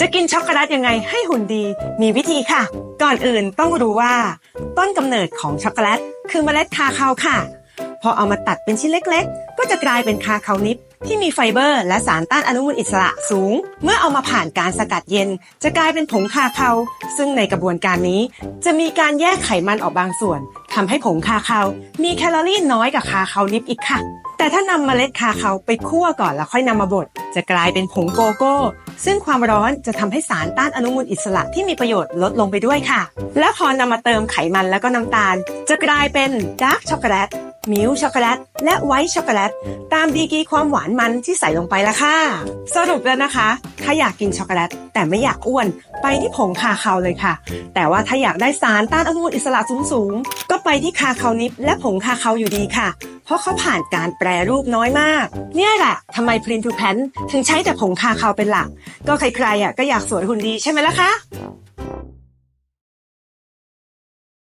จะกินช็อกโกแลตยังไงให้หุ่นดีมีวิธีค่ะ ก่อนอื่นต้องรู้ว่า ต้นกำเนิดของช็อกโกแลตคือเมล็ดคาคาวค่ะ พอเอามาตัดเป็นชิ้นเล็กๆ ก็จะกลายเป็นคาคาวนิบที่มีไฟเบอร์ และสารต้านอนุมูลอิสระสูง เมื่อเอามาผ่านการสกัดเย็น จะกลายเป็นผงคาคาวซึ่งในกระบวนการนี้ จะมีการแยกไขมันออกบางส่วนทำให้ผงคาคาวมีแคลอรี่น้อยกว่าคาคาวนิบอีกค่ะ แต่ถ้านำเมล็ดคาคาวไปคั่วก่อนแล้วค่อยนำมาบด จะกลายเป็นผงโกโก้ ซึ่งความร้อนจะทำให้สารต้านอนุมูลอิสระที่มีประโยชน์ลดลงไปด้วยค่ะ และพอนำมาเติมไขมันแล้วก็น้ำตาล จะกลายเป็นดาร์กช็อกโกแลตมิลช็อกโกแลตและไวท์ช็อกโกแลตตามดีกรีความหวานมันที่ใส่ลงไปละค่ะ สรุปแล้วนะคะ ถ้าอยากกินช็อกโกแลตแต่ไม่อยากอ้วนไปที่ผงคาคาวเลยค่ะ แต่ว่าถ้าอยากได้สารต้านอนุมูลอิสระสูงๆก็ไปที่คาคาวนิบและผงคาคาวอยู่ดีค่ะ เพราะเขาผ่านการแปรรูปน้อยมาก เนี่ยแหละทำไมพรินทูแพนถึงใช้แต่ผงคาคาวเป็นหลัก ก็ใครๆอะก็อยากสวยหุ่นดีใช่ไหมล่ะคะ